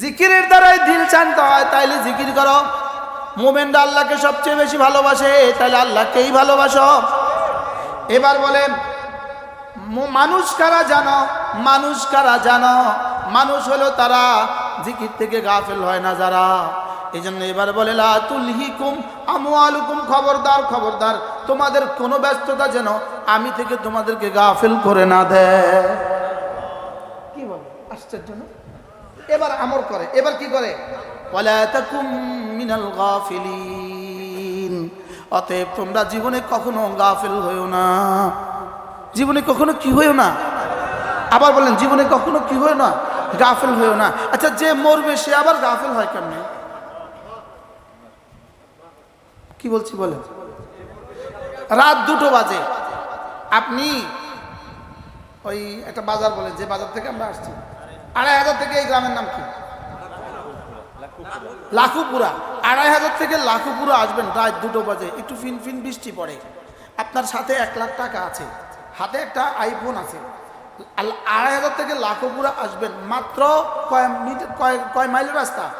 জিকিরের দ্বারাই দিল শান্ত হয়, তাইলে জিকির করো। মোমেনরা আল্লাহকে সবচেয়ে বেশি ভালোবাসে তাহলে আল্লাহকেই ভালোবাসো। এবার বলেন মানুষ কারা জানো? মানুষ কারা জানো? মানুষ হলো তারা জিকির থেকে গাফেল হয় না যারা। এই জন্য এবার বলে, লা তুলহিকুম আমওয়ালুকুম, খবরদার খবরদার, তোমাদের কোনো ব্যস্ততা যেন আমি থেকে তোমাদেরকে গাফেল করে না দেয়। কি বলে? আশ্চর্য, না? এবার আমর করে, এবার কি করে? অতএব তোমরা জীবনে কখনো গাফেল হইও না। জীবনে কখনো কি হইও না? আবার বলেন জীবনে কখনো কি হইও না? গাফেল হইও না। আচ্ছা যে মরবে, সে আবার গাফেল হয় কেমনে? কি বলছি বলেন? রাত দুটো বাজে। আপনি ওই একটা বাজার বলে যে বাজার থেকে আমরা আসছি। আড়াই হাজার থেকে এই গ্রামের নাম কি? লাখুপুরা। আড়াই হাজার থেকে লাখুপুরা আসবেন, রাত দুটো বাজে। একটু ফিন ফিন বৃষ্টি পড়ে। আপনার সাথে এক লাখ টাকা আছে। হাতে একটা আইফোন আছে। আড়াই হাজার থেকে লাখুপুরা আসবেন। মাত্র কয় মিটার কয় কয় মাইলের রাস্তা?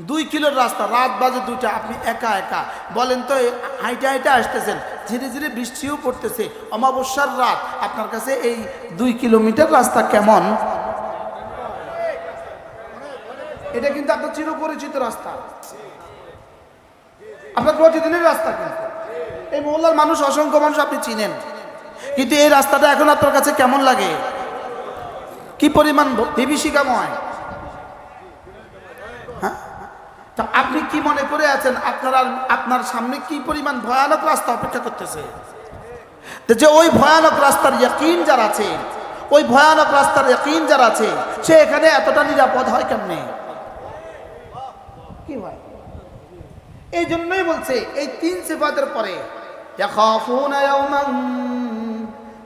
দুই কিলোর রাস্তা। রাত বাজে দুইটা। আপনি একা একা। বলেন তো হাইটে হাইটে আসতেছেন। ধীরে ধীরে বৃষ্টিও পড়তেছে। অমাবস্যার রাত, আপনার কাছে এই দুই কিলোমিটার রাস্তা কেমন? এটা কিন্তু আপনার চিরপরিচিত রাস্তা। আপনার প্রতিদিনের রাস্তা কিন্তু। এই মহল্লার মানুষ, অসংখ্য মানুষ আপনি চিনেন। কিন্তু এই রাস্তাটা এখন আপনার কাছে কেমন লাগে? কি পরিমাণ বিভীষিকাময় হ্যাঁ তা আপনি কি মনে করে আছেন আপনার আর- আপনার সামনে কি পরিমাণ ভয়ানক রাস্তা অপেক্ষা করতেছে তো যে ওই ভয়ানক রাস্তার ইয়াকিন যার আছে ওই ভয়ানক রাস্তার ইয়াকিন যার আছে সে এখানে এতটা নিরাপদ হয় কেমনে কি হয় এই জন্যই বলছে এই তিন সিফাতের পরে يخافون يوما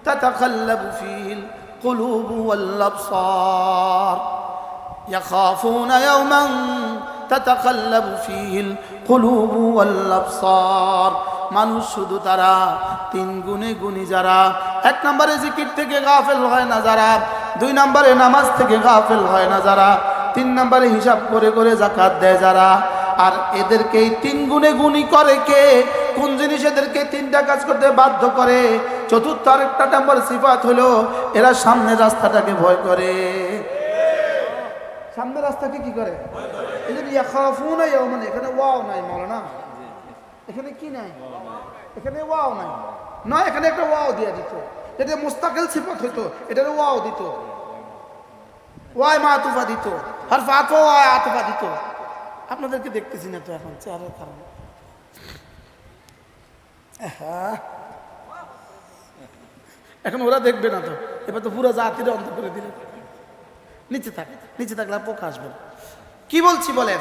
تتقلب فيه القلوب والأبصار يخافون يوما তাতাকাল্লাব ফিহিল কুলুবু ওয়াল মানুষ শুধু তারা, তিন গুণে গুণী যারা। এক নম্বরে জিকির থেকে গাফেল হয় না যারা। দুই নম্বরে নামাজ থেকে গাফেল হয় না যারা। তিন নম্বরে হিসাব করে করে জাকাত দেয় যারা। আর এদেরকে এই তিন গুণে গুণী করে কে? কোন জিনিস এদেরকে তিনটা কাজ করতে বাধ্য করে? চতুর্থ আরেকটা নম্বর সিফাত হলো, এরা সামনে রাস্তাটাকে ভয় করে। সামনে রাস্তাকে কি করে? এখানে ওয়াও নাই মাওলানা। এখানে কি নাই? এখানে ওয়াও নাই। নয় এখানে একটা ওয়াও দিয়ে দিত। এটা মুস্তাকিল সিফাত হইতো এটা ওয়াও দিত। ওয়াই মা আতুফা দিত। আর ফাতো, ওয়াই আতুফা দিত। আপনাদেরকে দেখতেছি না তো এখন কারণে। এখন ওরা দেখবে না তো। এবার তো পুরো জাতির অন্ত করে দিলে। নিচে থাক, নিচে থাকলে পোকা আসবে কি বলছি বলেন?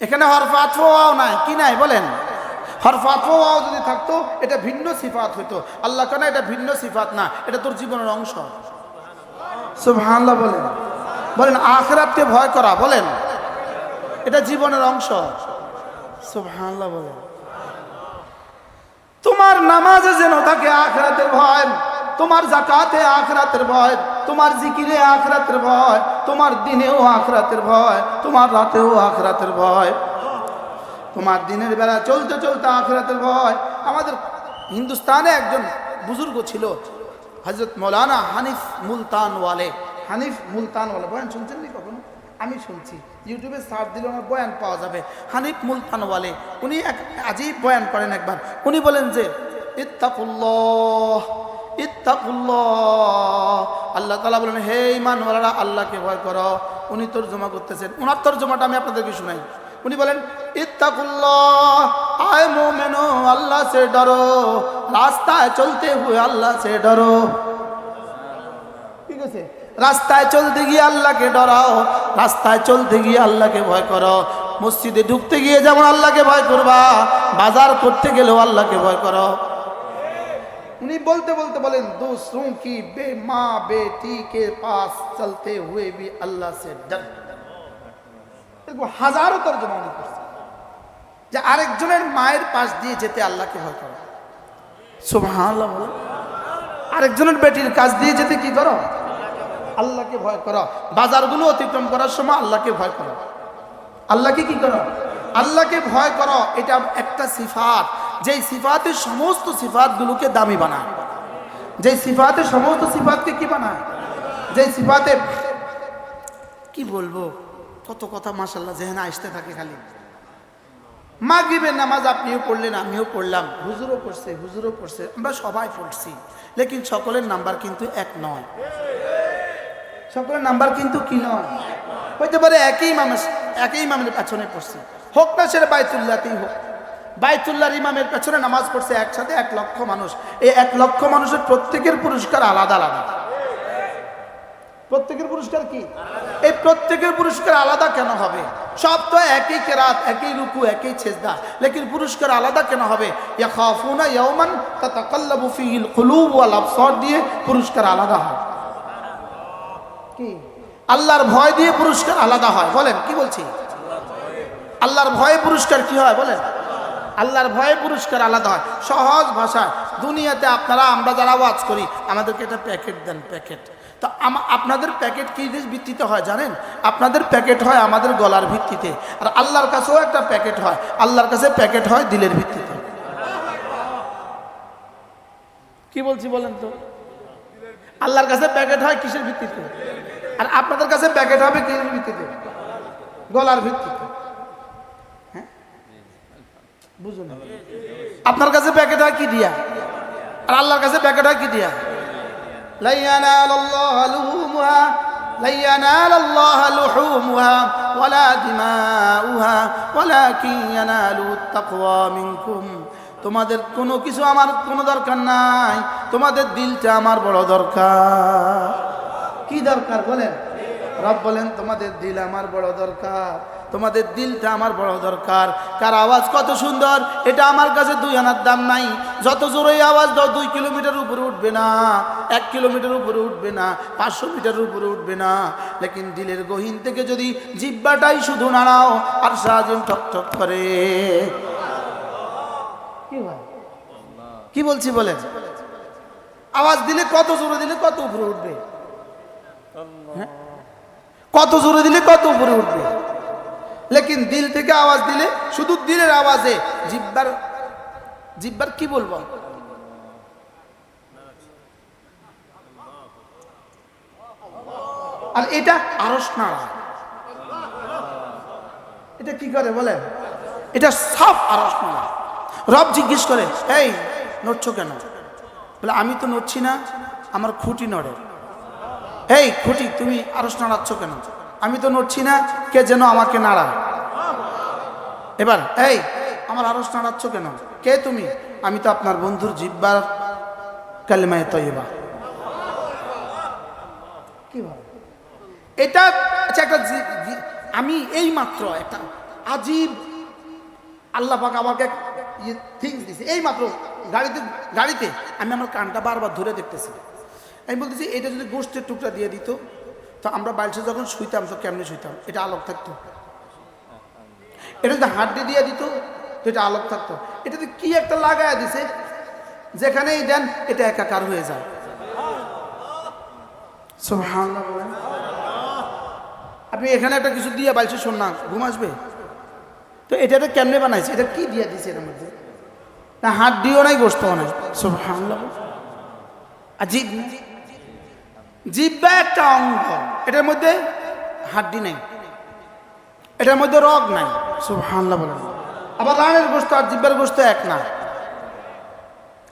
এখানে হরফাত নাই, কি নাই বলেন? হরফাত ওয়াও যদি থাকতো, এটা ভিন্ন সিফাত হইতো। আল্লাহ কেন এটা ভিন্ন সিফাত না, এটা তোর জীবনের অংশ। বলেন। বলেন, আখরাতকে ভয় করা, বলেন। এটা জীবনের অংশ। সুবহানাল্লাহ বলেন। তোমার নামাজে যেন থাকে আখরাতের ভয়, তোমার জাকাতে আখরাতের ভয়। তোমার জিকিরে আখরাতের ভয়, তোমার দিনেও আখরাতের ভয়, তোমার রাতেও আখরাতের ভয়। তোমার দিনের বেলা চলতে চলতে আখরাতের ভয়। আমাদের হিন্দুস্তানে একজন বুজুর্গ ছিল হজরত মৌলানা হানিফ মুলতানওয়ালে হানিফ মুলতানওয়ালে বয়ান শুনছেন নি কখনো? আমি শুনছি। ইউটিউবে সার্চ দিলে আমার বয়ান পাওয়া যাবে। হানিফ মুলতানওয়ালে উনি এক আজীব বয়ান করেন একবার। উনি বলেন যে, ইত্তাকুল্লাহ। আল্লাহ তালা বলেন, হে ইমানওয়ালারা আল্লাহকে ভয় করো। উনি তর্জমা করতেছেন। ওনার তর্জমাটা আমি আপনাদেরকে শুনাই। উনি বলেন আয় আল্লাহ সে ডরো। রাস্তায় চলতে হুয়ে আল্লাহ সে ডরো। ঠিক আছে? রাস্তায় চলতে গিয়ে আল্লাহকে ডরাও। রাস্তায় চলতে গিয়ে আল্লাহকে ভয় করো। মসজিদে ঢুকতে গিয়ে যেমন আল্লাহকে ভয় করবা, বাজার করতে গেলেও আল্লাহকে ভয় করো। উনি বলতে বলতে বলেন দোসরো কি বে মা বেটি কে পাশ চলতে হুয়ে বি আল্লাহ সে ডর হাজারো তর্জমা উনি করছে যে আরেকজনের মায়ের পাশ দিয়ে যেতে আল্লাহকে ভয় করো। সুবহান আরেকজনের বেটির কাজ দিয়ে যেতে কি করো? আল্লাহকে ভয় করো। বাজারগুলো অতিক্রম করার সময় আল্লাহকে ভয় করো। আল্লাহকে কি করো? আল্লাহকে ভয় করো। এটা একটা সিফাত। যেই সিফাতের সমস্ত সিফাতগুলোকে দামি বানায়। যেই সিফাতের সমস্ত সিফাতকে কি বানায়? যেই সিফাতে কি বলব? কত কথা মাসাল্লাহ যেখানে আসতে থাকে খালি। মা মাগরিবের নামাজ আপনিও পড়লেন, আমিও পড়লাম। হুজুরও পড়ছে হুজুরও পড়ছে, আমরা সবাই পড়ছি। লেকিন সকলের নাম্বার কিন্তু এক নয়। সকলের নাম্বার কিন্তু কি নয়? হইতে পারে একই ইমামের একই ইমামের পেছনে পড়ছে। হোক না সেটা বাইতুল্লাহতেই হোক। বাইতুল্লাহর ইমামের পেছনে নামাজ পড়ছে একসাথে এক লক্ষ মানুষ। এই এক লক্ষ মানুষের প্রত্যেকের পুরস্কার আলাদা আলাদা। প্রত্যেকের পুরস্কার কি? এই প্রত্যেকের পুরস্কার আলাদা কেন হবে? সব তো একই কেরাত, একই রুকু, একই ছেজদা লেকিন পুরস্কার আলাদা কেন হবে? দিয়ে পুরস্কার আলাদা হয়। কি? আল্লাহর ভয় দিয়ে পুরস্কার আলাদা হয়। বলেন, কি বলছি? আল্লাহর ভয়ে পুরস্কার কি হয়? বলেন। আল্লাহর ভয়ে পুরস্কার আলাদা হয়। সহজ ভাষায় দুনিয়াতে আপনারা, আমরা যারা ওয়াজ করি, আমাদেরকে একটা প্যাকেট দেন, প্যাকেট। তো আপনাদের প্যাকেট কী ভিত্তিতে হয় জানেন? আপনাদের প্যাকেট হয় আমাদের গলার ভিত্তিতে। আর আল্লাহর কাছেও একটা প্যাকেট হয়। আল্লাহর কাছে প্যাকেট হয় দিলের ভিত্তিতে। কি বলছি বলেন তো? আল্লাহর কাছে প্যাকেট হয় কিসের ভিত্তিতে? আর আপনাদের কাছে প্যাকেট হবে কিসের ভিত্তিতে? গলার ভিত্তিতে হ্যাঁ বুঝুন আপনার কাছে প্যাকেট হয় কি দিয়া আর আল্লাহর কাছে প্যাকেট হয় কি দিয়া لا ينال الله لحومها لن ينال الله لحومها ولا دماؤها ولكن يناله التقوى منكم তোমাদের কোনো কিছু আমার কোনো দরকার নাই তোমাদের দিলটা আমার বড় দরকার কি দরকার বলেন রব বলেন তোমাদের দিল আমার বড় দরকার। তোমাদের দিলটা আমার বড় দরকার। কার আওয়াজ কত সুন্দর? এটা আমার কাছে দুই আনার দাম নাই। যত জোরে আওয়াজ দাও দুই কিলোমিটার উপরে উঠবে না। এক কিলোমিটার উপরে উঠবে না। পাঁচশো মিটার উপরে উঠবে না। লেকিন দিলের গহীন থেকে যদি জিব্বাটাই শুধু নাড়াও আর সারাদিন ঠক ঠক করে। কি কি বলছি বলে আওয়াজ দিলে কত জোরে দিলে কত উপরে উঠবে? হ্যাঁ? কত জোরে দিলে কত উপরে উঠবে। লেকিন দিল থেকে আওয়াজ দিলে, শুধু দিলের আওয়াজে জিব্বার জিব্বার কি বলব? আর এটা আরস নাড়া। এটা কি করে বলে এটা সব আরস নাড়া। রব জিজ্ঞেস করে, এই, নড়ছো কেন? বলে, আমি তো নড়ছি না, আমার খুঁটি নড়ে। এই খুঁটি, তুমি আরস নাড়াচ্ছ কেন? আমি তো নড়ছি না, কে যেন আমাকে নাড়ায়? এবার এই আমার আরস নাড়াচ্ছ কেন? কে তুমি? আমি তো আপনার বন্ধুর জিব্বার কালিমায় তৈবা এটা আচ্ছা একটা আমি এই মাত্র একটা আজীব আল্লাহ পাক আমাকে থিংস দিছে। এই মাত্র গাড়িতে গাড়িতে আমি আমার কানটা বারবার ধরে দেখতেছি। আমি বলতেছি, এটা যদি গোষ্ঠের টুকরা দিয়ে দিত, তো আমরা বাড়িতে যখন শুইতাম, তো কেমনে শুইতাম? এটা আলোক থাকতো। এটা যদি হাড্ডি দিয়ে দিত, তো এটা আলোক থাকতো। এটাতে কি একটা লাগায় দিছে, যেখানেই দেন, এটা একাকার হয়ে যায়। আপনি এখানে একটা কিছু দিয়ে বালছে শোন না, ঘুম আসবে? তো এটাতে কেমনে বানাইছে? এটা কি দিয়ে দিছে এটার মধ্যে? না হাত দিও নাই গোস্ত নাই। সুবহানাল্লাহ আর জিভ জিব্বা একটা অঙ্গ। এটার মধ্যে হাড্ডি নাই। এটার মধ্যে রগ নাই। সুবহানাল্লাহ বলেন আবার রানের গোস্ত আর জিব্বার গোস্ত এক না।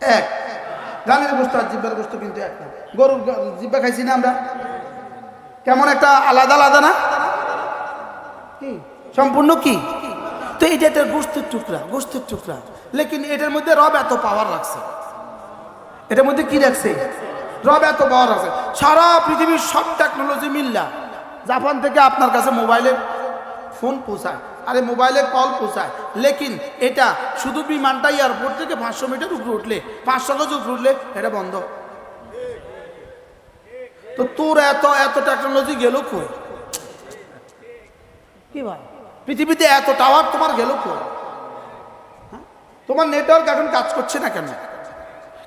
এক। রানের গোস্ত আর জিব্বার গোস্ত কিন্তু এক না। গরুর জিব্বা খাইছি না আমরা। কেমন একটা আলাদা আলাদা না? সম্পূর্ণ কি? তো এটা একটা গোস্তের টুকরা গোস্তের টুকরা। লেকিন এটার মধ্যে রব এত পাওয়ার রাখছে। এটার মধ্যে কি রাখছে? রব এত পাওয়ার আছে। সারা পৃথিবীর সব টেকনোলজি মিল্লা জাপান থেকে আপনার কাছে মোবাইলে ফোন পৌঁছায়। আরে মোবাইলে কল পৌঁছায়। লেকিন এটা শুধু বিমানটা এয়ারপোর্ট থেকে পাঁচশো মিটার উপরে উঠলে পাঁচশো গজ উপরে উঠলে এটা বন্ধ। তো তোর এত এত টেকনোলজি গেল কই? কি ভাই? পৃথিবীতে এত টাওয়ার তোমার গেল কই? হ্যাঁ? তোমার নেটওয়ার্ক এখন কাজ করছে না কেন?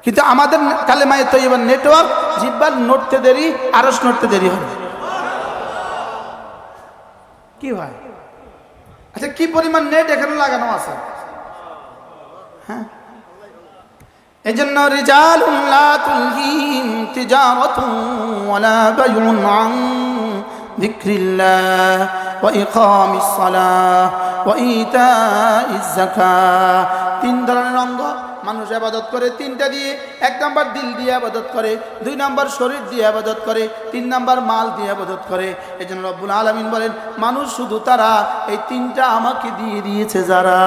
কিন্তু আমাদের কালেমায় তো এবার নেটওয়ার্ক, জিব্বার নড়তে দেরি, আরস নড়তে দেরি হবে কি ভাই? আচ্ছা কি পরিমাণ নেট এখানে লাগানো আছে? হ্যাঁ? এই জন্য রিজাল তিজারতু ওয়ালা বাইউন আন যিকরিল্লাহ। ওয়া সালাহ ওয়া ইতাইজ যাকাত তিন ধরনের অঙ্গ। মানুষ আবাদত করে তিনটা দিয়ে। এক নাম্বার দিল দিয়ে আবাদত করে। দুই নাম্বার শরীর দিয়ে আবাদত করে। তিন নাম্বার মাল দিয়ে আবাদত করে। এই জন্য রব্বুল আলমিন বলেন, মানুষ শুধু তারা, এই তিনটা আমাকে দিয়ে দিয়েছে যারা।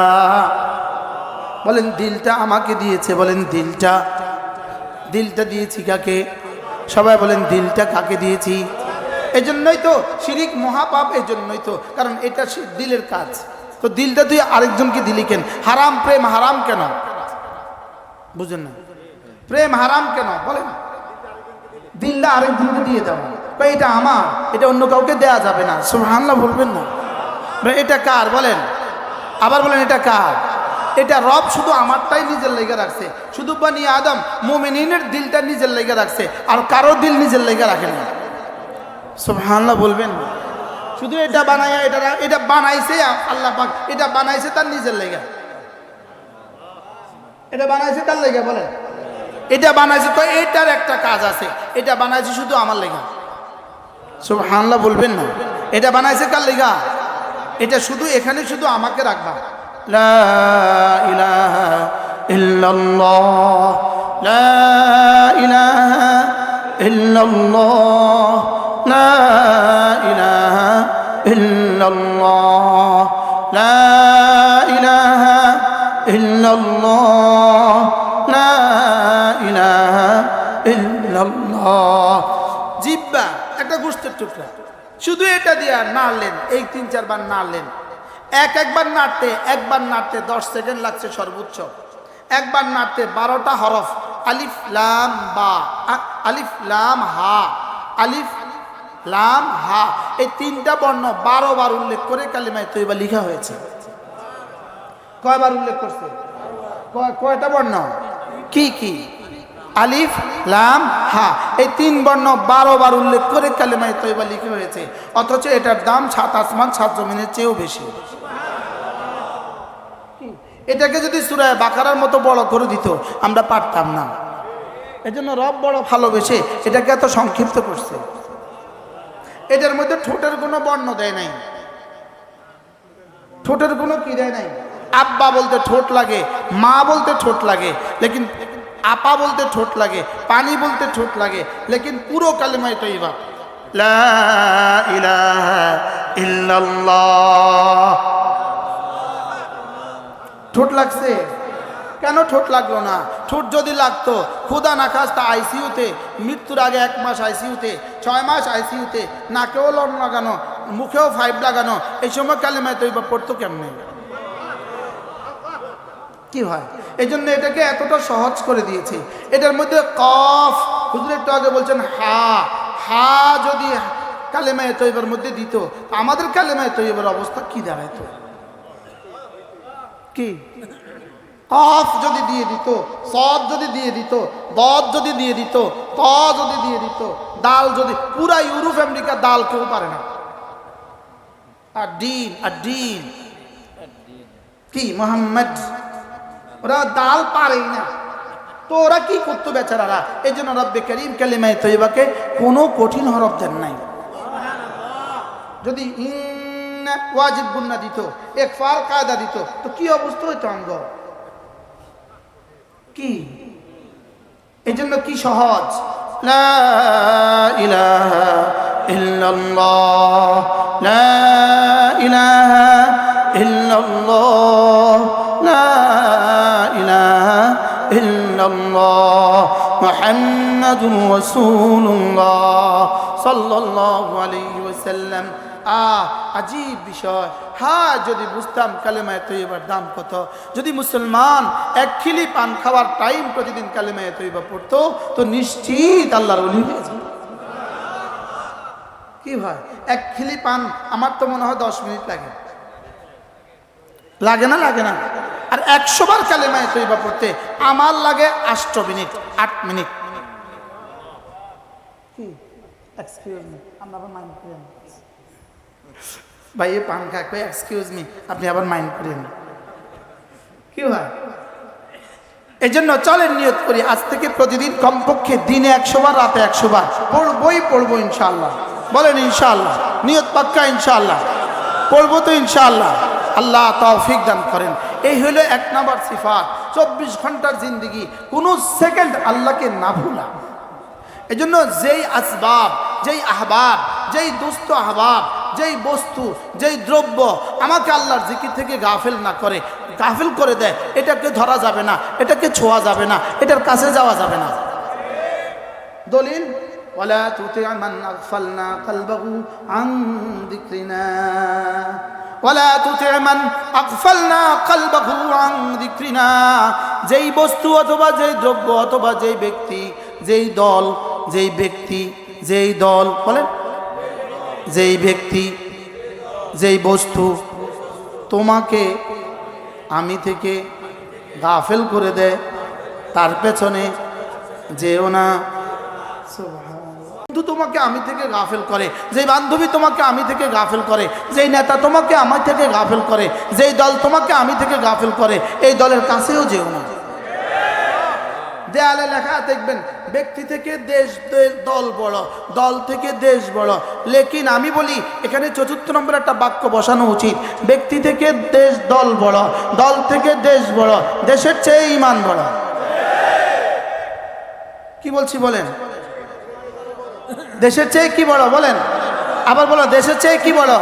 বলেন, দিলটা আমাকে দিয়েছে, বলেন, দিলটা। দিলটা দিয়েছি কাকে? সবাই বলেন, দিলটা কাকে দিয়েছি? এই জন্যই তো শিরিক মহাপাপ এই জন্যই তো, কারণ এটা দিলের কাজ। তো দিলটা তুই আরেকজনকে দিলি কেন? হারাম প্রেম হারাম কেন? বুঝেন না? প্রেম হারাম কেন? বলেন। দিলটা আরেকজনকে দিয়ে দাও। বা এটা আমার, এটা অন্য কাউকে দেয়া যাবে না। সুবহানাল্লাহ বলবেন না। এটা কার? বলেন। আবার বলেন, এটা কার? এটা রব শুধু আমারটাই নিজের লেগে রাখছে। শুধু বানি আদম মোমিনের দিলটা নিজের লেগে রাখছে, আর কারও দিল নিজের লেগে রাখে না সুবহানাল্লাহ বলবেন। শুধু এটা বানায়, এটা এটা বানাইছে আল্লাহ পাক। এটা বানাইছে তার নিজের লেগে। এটা বানাইছে তার লেগে, বলেন। এটা বানাইছে তো এটার একটা কাজ আছে। এটা বানাইছে শুধু আমার লেগা। সুবহানাল্লাহ বলবেন না। এটা বানাইছে কার লেগা? এটা শুধু এখানে শুধু আমাকে রাখবা। লা ইলাহা লা ইলাহা ইল্লাল্লাহ, লা ইলাহা ইল্লাল্লাহ, লা ইলাহা ইল্লাল্লাহ। লা ইলাহা ইল্লাল্লাহ জিব্বা, একটা গোষ্ঠের টুকরা। শুধু এটা দিয়ে নাড়লেন, এই তিন চারবার নাড়লেন। এক একবার নাড়তে একবার নাড়তে দশ সেকেন্ড লাগছে সর্বোচ্চ। একবার নাড়তে বারোটা হরফ, আলিফ, লাম, বা আলিফ, লাম, হা, আলিফ লাম, হা, এই তিনটা বর্ণ বারো বার উল্লেখ করে কালিমায় তৈবা লিখা হয়েছে। কয়বার উল্লেখ করছে? কয়টা বর্ণ? কি কি? আলিফ, লাম, হা, এই তিন বর্ণ বারো বার উল্লেখ করে কালেমায় তৈবা লিখে হয়েছে। অথচ এটার দাম সাত আসমান, সাত জমিনের চেয়েও বেশি। এটাকে যদি সুরায় বাকারার মতো বড় করে দিত, আমরা পারতাম না। এজন্য রব বড় ভালোবেসে এটাকে এত সংক্ষিপ্ত করছে। এটার মধ্যে ঠোঁটের কোনো বর্ণ দেয় নাই। ঠোঁটের কোনো কি দেয় নাই? আব্বা বলতে ঠোঁট লাগে, মা বলতে ঠোঁট লাগে, লেকিন আপা বলতে ঠোঁট লাগে, পানি বলতে ঠোঁট লাগে, লেকিন পুরো কালেমায় ইলাহা ইল্লাল্লাহ। ঠোঁট লাগছে? কেন ঠোঁট লাগল না? ঠোঁট যদি লাগতো ক্ষুদা না খাস্তা আইসিইউতে, মৃত্যুর আগে এক মাস আইসিইউতে, ছয় মাস আইসিইউতে, নাকেও লন লাগানো, মুখেও ফাইভ লাগানো, এই সময় কালেমায় তৈবা পড়তো কেমনে? কি হয়? এই জন্য এটাকে এতটা সহজ করে দিয়েছে। এটার মধ্যে কফ, হুজুর একটু আগে বলছেন হা হা যদি কালেমায় তৈবার মধ্যে দিত আমাদের কালেমায় তৈবার অবস্থা কি দাঁড়াইতো? কি? কফ যদি দিয়ে দিত সদ যদি দিয়ে দিত দদ যদি দিয়ে দিত ত যদি দিয়ে দিত দাল যদি, পুরা ইউরোপ, আমেরিকা দাল কেউ পারে না। আর ডিন আর ডিন কি, মোহাম্মদ? ওরা দাল পারেই না। তো ওরা কি করতো বেচারারা? এই জন্য রব্বে করিম কালিমায় তৈবাকে কোনো কঠিন হরফ দেন নাই। যদি ওয়াজিব গুন্না দিত এক ফার কায়দা দিত, তো কি অবস্থা হইতো অঙ্গ কি এই জন্য কি সহজ লা ইলাহা ইল্লাল্লাহ লা ইলাহা ইল্লাল্লাহ লা ইলাহা ইল্লাল্লাহ মুহাম্মাদুর রাসূলুল্লাহ সাল্লাল্লাহু আলাইহি ওয়াসাল্লাম আজীব বিষয়। হ্যাঁ যদি বুঝতাম কালেমায় তৈবার দাম কত। যদি মুসলমান এক খিলি পান খাওয়ার টাইম প্রতিদিন কালেমায় তৈবা পড়তো, তো নিশ্চিত আল্লাহর অলি হয়ে যেত। কি ভাই? এক খিলি পান, আমার তো মনে হয় দশ মিনিট লাগে। লাগে না লাগে না। আর একশো বার কালেমায় তৈবা পড়তে আমার লাগে আষ্ট মিনিট, আট মিনিট। ভাই, এ পাঙ্খা কই এক্সকিউজ মি আপনি আবার মাইন্ড করেন। কি হয়? এই জন্য চলেন নিয়ত করি, আজ থেকে প্রতিদিন কমপক্ষে দিনে একশো বার, রাতে একশো বার। পড়বই পড়ব ইনশাল্লাহ বলেন ইনশাল্লাহ নিয়ত পাক্কা ইনশাল্লাহ পড়ব তো ইনশাল্লাহ আল্লাহ তৌফিক দান করেন। এই হলো এক নাম্বার সিফাত। চব্বিশ ঘণ্টার জিন্দগি, কোনো সেকেন্ড আল্লাহকে না ভুলা। এজন্য যেই আসবাব, যেই আহবাব, যেই দুস্থ আহবাব যেই বস্তু যেই দ্রব্য আমাকে আল্লাহর জিকির থেকে গাফিল না করে গাফিল করে দেয় এটাকে ধরা যাবে না এটাকে ছোঁয়া যাবে না এটার কাছে যাওয়া যাবে না দলিল ولا تطع من أغفلنا قلبه عن ذكرنا ولا تطع من أغفلنا قلبه عن ذكرنا যেই বস্তু অথবা যেই দ্রব্য অথবা যেই ব্যক্তি যেই দল যেই ব্যক্তি যেই দল বলেন যেই ব্যক্তি, যেই বস্তু তোমাকে আমি থেকে গাফেল করে দেয়, তার পেছনে যেও না। বন্ধু তোমাকে আমি থেকে গাফেল করে, যেই বান্ধবী তোমাকে আমি থেকে গাফেল করে, যেই নেতা তোমাকে আমার থেকে গাফেল করে, যেই দল তোমাকে আমি থেকে গাফেল করে, এই দলের কাছেও যেও না। দেয়ালে লেখা দেখবেন, ব্যক্তি থেকে দেশ দল বড়, দল থেকে দেশ বড়। লেকিন আমি বলি, এখানে চতুর্থ নম্বর একটা বাক্য বসানো উচিত। ব্যক্তি থেকে দেশ দল বড়, দল থেকে দেশ বড়, দেশের চেয়ে ইমান বড়। কি বলছি বলেন? দেশের চেয়ে কি বড়? বলেন। আবার বলো, দেশের চেয়ে কি বড়?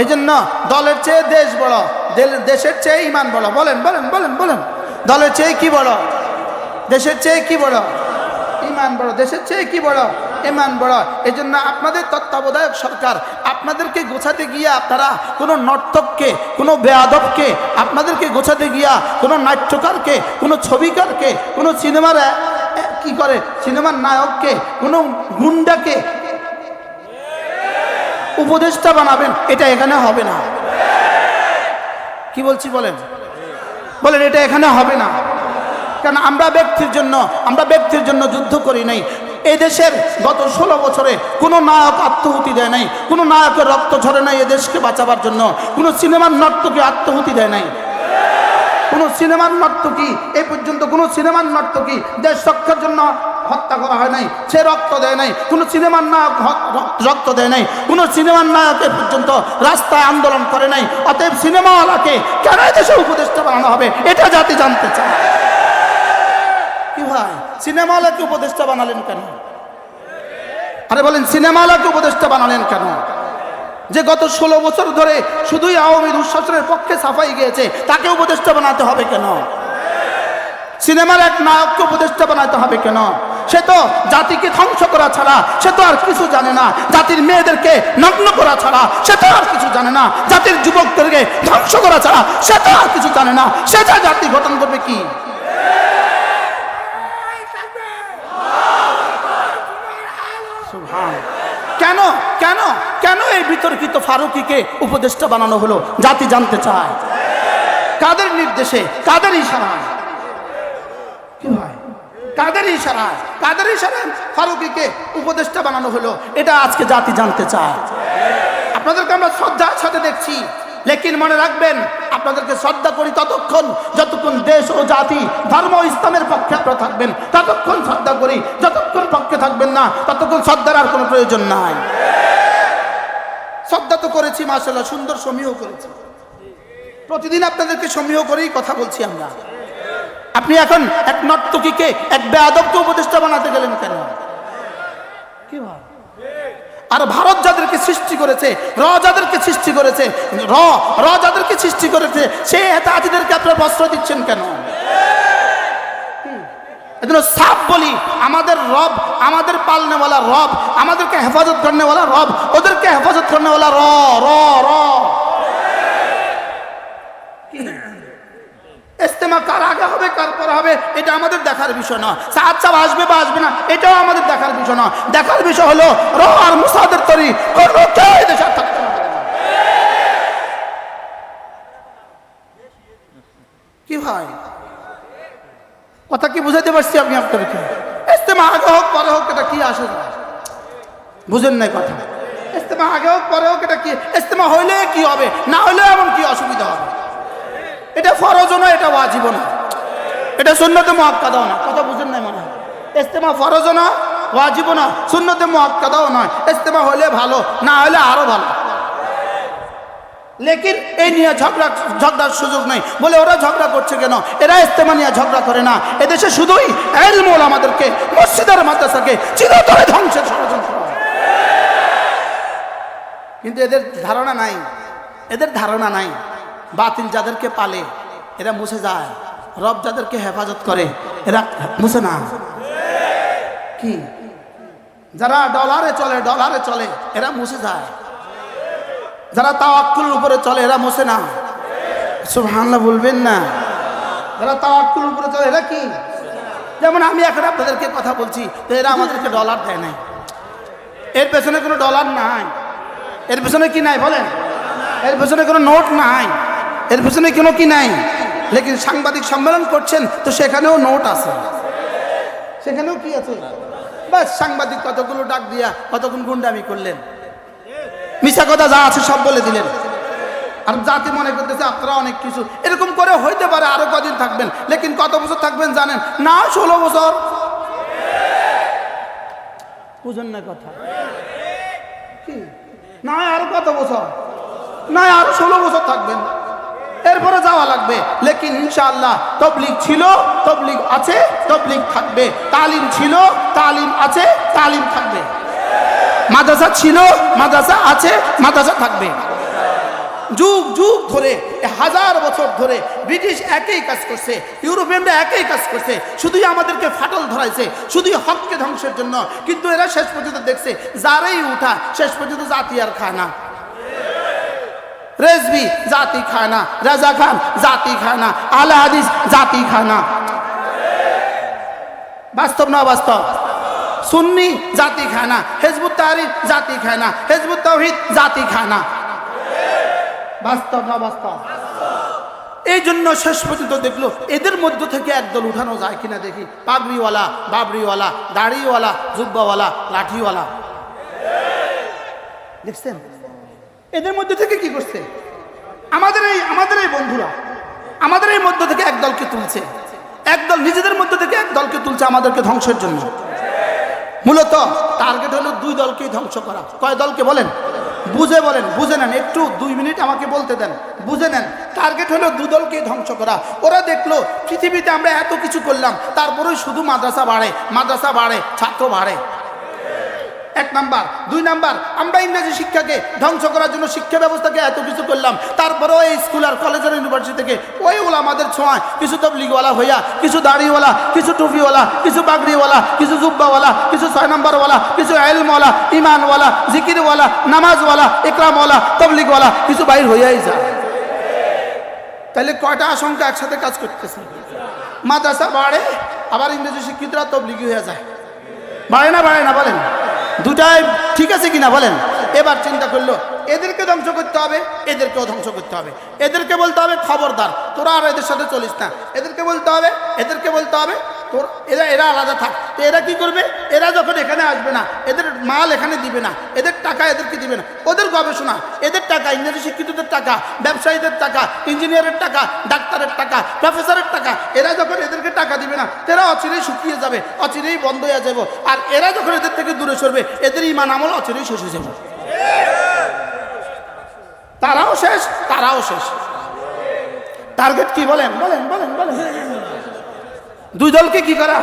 এই জন্য দলের চেয়ে দেশ বড় দেশের চেয়ে ইমান বড়। বলেন বলেন বলেন বলেন। দলের চেয়ে কি বড়? দেশের চেয়ে কি বড়? ইমান বড়, দেশের চেয়ে কি বড়? ইমান বড়। এই জন্য আপনাদের তত্ত্বাবধায়ক সরকার, আপনাদেরকে গোছাতে গিয়ে আপনারা কোনো নর্তককে, কোনো বেয়াদবকে, আপনাদেরকে গোছাতে গিয়া কোনো নাট্যকারকে, কোনো ছবিকারকে, কোনো সিনেমার কি করে? সিনেমার নায়ককে, কোনো গুন্ডাকে উপদেষ্টা বানাবেন, এটা এখানে হবে না। কি বলছি বলেন? বলেন, এটা এখানে হবে না। কারণ আমরা ব্যক্তির জন্য, আমরা ব্যক্তির জন্য যুদ্ধ করি নাই। এই দেশের গত ষোলো বছরে কোনো নায়ক আত্মহুতি দেয় নাই, কোনো নায়কের রক্ত ঝরে নাই এ দেশকে বাঁচাবার জন্য, কোনো সিনেমার নর্তকী আত্মহুতি দেয় নাই। কোনো সিনেমার নর্তকী, এ পর্যন্ত কোনো সিনেমার নর্তকী দেশ রক্ষার জন্য হত্যা করা হয় নাই, সে রক্ত দেয় নাই, কোনো সিনেমার নায়ক রক্ত দেয় নাই, কোনো সিনেমার নায়ক এ পর্যন্ত রাস্তায় আন্দোলন করে নাই, অতএব সিনেমাওয়ালাকে কেন দেশে উপদেষ্টা বানানো হবে? এটা জাতি জানতে চায়। ভাই সিনেমাওয়ালাকে উপদেষ্টা বানালেন কেন? আরে বলেন সিনেমাওয়ালাকে উপদেষ্টা বানালেন কেন? যে গত ষোলো বছর ধরে শুধুই আওয়ামী দুঃশাসনের পক্ষে সাফাই গিয়েছে, তাকে উপদেষ্টা বানাতে হবে কেন? সিনেমার এক নায়ককে উপদেষ্টা বানাতে হবে কেন? সে তো জাতিকে ধ্বংস করা ছাড়া, সে তো আর কিছু জানে না। জাতির মেয়েদেরকে নগ্ন করা ছাড়া, সে তো আর কিছু জানে না। জাতির যুবকদেরকে ধ্বংস করা ছাড়া, সে তো আর কিছু জানে না। সেটা জাতি গঠন করবে কি সুবহান। কেন? কেন? কেন এই বিতর্কিত ফারুকিকে উপদেষ্টা বানানো হলো? জাতি জানতে চায়। কাদের নির্দেশে? কাদের ইশারায়? কি হয় কাদের ইশারায়? কাদের ইশারায় ফারুকিকে উপদেষ্টা বানানো হলো? এটা আজকে জাতি জানতে চায়। আপনাদেরকে আমরা শ্রদ্ধার সাথে দেখছি। লেকিন মনে রাখবেন, আপনাদেরকে শ্রদ্ধা করি ততক্ষণ, যতক্ষণ দেশ ও জাতি, ধর্ম ইসলামের পক্ষে আপনারা থাকবেন, ততক্ষণ শ্রদ্ধা করি, যতক্ষণ পক্ষে থাকবেন না, ততক্ষণ শ্রদ্ধার আর কোনো প্রয়োজন নাই। শ্রদ্ধা তো করেছি মাসাল্লাহ সুন্দর সমীহ করেছি। প্রতিদিন আপনাদেরকে সমীহ করেই কথা বলছি আমরা। আপনি এখন এক নর্তকীকে এক বেয়াদবকে উপদেষ্টা বানাতে গেলেন কেন? কি ভাই আর ভারত যাদেরকে সৃষ্টি করেছে, র যাদেরকে সৃষ্টি করেছে, র র যাদেরকে সৃষ্টি করেছে, সে হেতাহাতিদেরকে আপনারা বস্ত্র দিচ্ছেন কেন? এজন্য সাপ বলি, আমাদের রব, আমাদের পালনেওয়ালা রব, আমাদেরকে হেফাজত করনেওয়ালা রব, ওদেরকে হেফাজত করনেওয়ালা র র র। সিনেমা কার আগে হবে, কার হবে, এটা আমাদের দেখার বিষয় নয়। সাহাদ সাহ আসবে বা আসবে না, এটাও আমাদের দেখার বিষয় নয়। দেখার বিষয় হলো মুসাদের তরি কি ভাই? কথা কি বুঝাইতে পারছি আমি আপনাদেরকে? আগে হোক, পরে হোক, এটা কি আসে বুঝেন নাই কথা। ইস্তেমা আগে হোক, পরে হোক, এটা কি? ইস্তেমা হইলে কি হবে? না হইলে এমন কি অসুবিধা হবে? এটা ফরজও না এটা ওয়াজিবও না এটা সুন্নতে মহাক্কাদাও না কথা বুঝেন নাই মনে হয়? ইস্তেমা ফরজও না ওয়াজিবও না সুন্নতে মহাক্কাদাও নয়। ইস্তেমা হলে ভালো, না হলে আরও ভালো। লেকিন এই নিয়ে ঝগড়া, ঝগড়ার সুযোগ নেই। বলে ওরা ঝগড়া করছে কেন? এরা ইস্তেমা নিয়ে ঝগড়া করে না। এদেশে শুধুই এলমোল আমাদেরকে মসজিদের মাদ্রাসাকে চিরতরে ধ্বংসের ষড়যন্ত্র কিন্তু এদের ধারণা নাই। এদের ধারণা নাই। বাতিল যাদেরকে পালে, এরা মুছে যায়। রব যাদেরকে হেফাজত করে, এরা মুছে না। কি? যারা ডলারে চলে ডলারে চলে, এরা মুছে যায়। যারা তাওয়াক্কুলের উপরে চলে, এরা মুছে না। সুবহানাল্লাহ বলবেন না। যারা তাওয়াক্কুলের উপরে চলে, এরা কি? যেমন আমি এখন আপনাদেরকে কথা বলছি, তো এরা আমাদেরকে ডলার দেয় নাই। এর পেছনে কোনো ডলার নাই। এর পেছনে কি নাই বলেন? এর পেছনে কোনো নোট নাই। এর পেছনে কোনো কি নাই। লেকিন সাংবাদিক সম্মেলন করছেন, তো সেখানেও নোট আছে। সেখানেও কি আছে? বাস সাংবাদিক কতগুলো ডাক দিয়া কতক্ষণ গুন্ডামি করলেন? মিশা কথা যা আছে সব বলে দিলেন। আর জাতি মনে করতেছে, আপনারা অনেক কিছু। এরকম করে হইতে পারে আরও কদিন থাকবেন। লেকিন কত বছর থাকবেন জানেন? না, ষোলো বছর। বুঝেন না কথা। না, আরও কত বছর? না, আরও ষোলো বছর থাকবেন। এরপরে যাওয়া লাগবে। লেকিন ইনশাআল্লাহ তবলিগ ছিল, তবলিগ আছে, তবলিগ থাকবে। তালিম ছিল, তালিম আছে, তালিম থাকবে। মাদ্রাসা ছিল, মাদ্রাসা আছে, মাদ্রাসা থাকবে। যুগ যুগ ধরে হাজার বছর ধরে ব্রিটিশ একই কাজ করছে, ইউরোপিয়ানরা একই কাজ করছে, শুধুই আমাদেরকে ফাটল ধরাইছে, শুধুই হককে ধ্বংসের জন্য। কিন্তু এরা শেষ পর্যন্ত দেখছে, যারাই উঠা, শেষ পর্যন্ত জাতি আর খায় না। রেজবি, জাতি খানা, রাজা খান, জাতি খায় না আলা হাদিস, জাতি খায় না বাস্তব না বাস্তব সুন্নি, জাতি খানা, হেজবুত তাহারির, জাতি খানা, হেজবুত তাহিদ জাতি খানা। বাস্তব না বাস্তব এই জন্য শেষ পর্যন্ত দেখল, এদের মধ্য থেকে একদল উঠানো যায় কিনা দেখি। পাগড়িওয়ালা বাবরিওয়ালা দাড়িওয়ালা, জুব্বাওয়ালা, লাঠিওয়ালা। দেখছেন? এদের মধ্যে থেকে কি করছে? আমাদের এই আমাদের এই বন্ধুরা, আমাদের এই মধ্য থেকে এক দলকে তুলছে। একদল নিজেদের মধ্য থেকে এক দলকে তুলছে আমাদেরকে ধ্বংসের জন্য। মূলত টার্গেট হলো দুই দলকেই ধ্বংস করা। কয় দলকে বলেন? বুঝে বলেন, বুঝে নেন, একটু দুই মিনিট আমাকে বলতে দেন। বুঝে নেন টার্গেট হলো দু দলকে ধ্বংস করা। ওরা দেখল পৃথিবীতে আমরা এত কিছু করলাম তারপরেও শুধু মাদ্রাসা বাড়ে মাদ্রাসা বাড়ে, ছাত্র বাড়ে। এক নাম্বার। দুই নাম্বার, আমরা ইংরেজি শিক্ষাকে ধ্বংস করার জন্য শিক্ষা ব্যবস্থাকে এত কিছু করলাম, তারপরেও এই স্কুল আর কলেজ আর ইউনিভার্সিটি থেকে ওই ওলা আমাদের ছোঁয়ায় কিছু তবলিগওয়ালা হইয়া, কিছু দাড়িওয়ালা, কিছু টুপিওয়ালা, কিছু বাগড়িওয়ালা কিছু জুব্বাওয়ালা, কিছু ছয় নম্বরওয়ালা, কিছু এলমওয়ালা ইমানওয়ালা জিকিরওয়ালা, নামাজওয়ালা, ইকরামওয়ালা, তবলিগওয়ালা, কিছু বাইর হইয়াই যায়। তাহলে কয়টা আশঙ্কা একসাথে কাজ করতেছে? মাদ্রাসা বাড়ে, আবার ইংরেজি শিক্ষিতরা তবলিগি হয়ে যায়। বাড়ে না বাড়ে না, বলেন। দুটাই ঠিক আছে কিনা বলেন? এবার চিন্তা করল, এদেরকে ধ্বংস করতে হবে, এদেরকেও ধ্বংস করতে হবে। এদেরকে বলতে হবে খবরদার, তোরা আর এদের সাথে চলিস না। এদেরকে বলতে হবে, এদেরকে বলতে হবে তোর, এরা এরা আলাদা থাক। তো এরা কি করবে? এরা যখন এখানে আসবে না, এদের মাল এখানে দিবে না, এদের টাকা এদেরকে দিবে না। ওদের গবেষণা, এদের টাকা, ইংরেজি শিক্ষিতদের টাকা, ব্যবসায়ীদের টাকা, ইঞ্জিনিয়ারের টাকা, ডাক্তারের টাকা, প্রফেসরের টাকা, এরা যখন এদেরকে টাকা দিবে না, এরা অচিরেই শুকিয়ে যাবে, অচিরেই বন্ধ হয়ে যাবে। আর এরা যখন এদের থেকে দূরে সরবে, এদের ইমান আমল অচিরেই শেষ হয়ে যাবে। তারাও শেষ তারাও শেষ। টার্গেট কি বলেন? বলেন বলেন বলেন। দুই দলকে কি করা?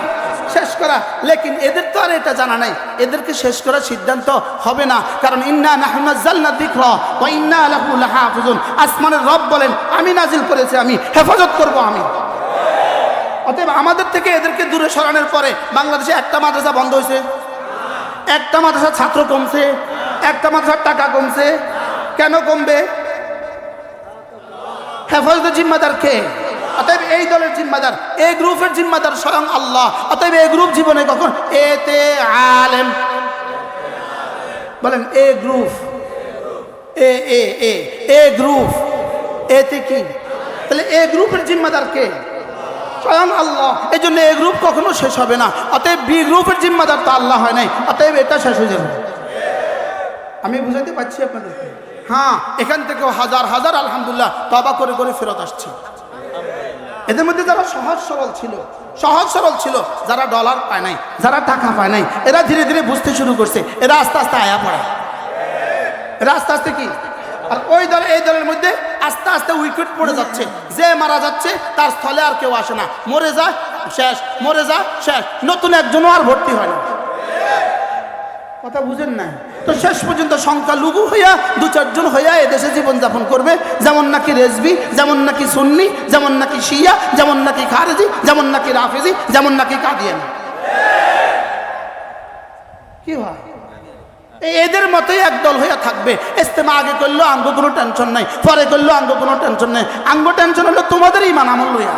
শেষ করা। লেকিন এদের তো আর এটা জানা নাই। এদেরকে শেষ করার সিদ্ধান্ত হবে না। কারণ ইন্না লাহাফিজুন। আসমানের রব বলেন, আমি নাজিল করেছি, আমি হেফাজত করব আমি। অতএব আমাদের থেকে এদেরকে দূরে সরানোর পরে বাংলাদেশে একটা মাদ্রাসা বন্ধ হয়েছে। একটা মাদ্রাসার ছাত্র কমছে। একটা মাদ্রাসার টাকা কমছে। কেন কমবে? হেফাজতের জিম্মাদার কে? অতএব এই দলের জিম্মাদার, এই গ্রুপের জিম্মাদার স্বয়ং আল্লাহ। অতএব এই গ্রুপ জীবনে কখন? এতে আলেম। বলেন, এ গ্রুপ। এ এ এ এ গ্রুপ। এতে কি? তাহলে এ গ্রুপের জিম্মাদার কে? স্বয়ং আল্লাহ। এই জন্য এ গ্রুপ কখনো শেষ হবে না। অতএব বি গ্রুপের জিম্মাদার তো আল্লাহ হয় নাই। অতএব এটা শেষ হয়ে যাবে। আমি বুঝাতে পারছি আপনাদেরকে? হ্যাঁ এখান থেকেও হাজার হাজার আলহামদুলিল্লাহ তবা করে করে ফেরত আসছে। এদের মধ্যে যারা সহজ সরল ছিল, সহজ সরল ছিল, যারা ডলার পায় নাই, যারা টাকা পায় নাই, এরা ধীরে ধীরে বুঝতে শুরু করছে, এরা আস্তে আস্তে আয়া পড়ে। এরা আস্তে আস্তে কি? আর ওই দল, এই দলের মধ্যে আস্তে আস্তে উইকেট পড়ে যাচ্ছে, যে মারা যাচ্ছে, তার স্থলে আর কেউ আসে না। মরে যায় শেষ, মরে যায় শেষ। নতুন একজনও আর ভর্তি হয় না। কথা বুঝেন না তো শেষ পর্যন্ত সংখ্যা লঘু হইয়া দু চারজন হইয়া এদেশে জীবনযাপন করবে। যেমন নাকি রেজবি, যেমন নাকি সুন্নি, যেমন নাকি শিয়া, যেমন নাকি খারেজি, যেমন নাকি রাফেজি, যেমন নাকি কাদিয়ানি। কি এই এদের মতোই একদল হইয়া থাকবে। ইস্তেমা আগে করলেও আঙ্গ কোনো টেনশন নাই, পরে করলেও আঙ্গ কোনো টেনশন নাই। আঙ্গ টেনশন হলো তোমাদেরই মানামল লইয়া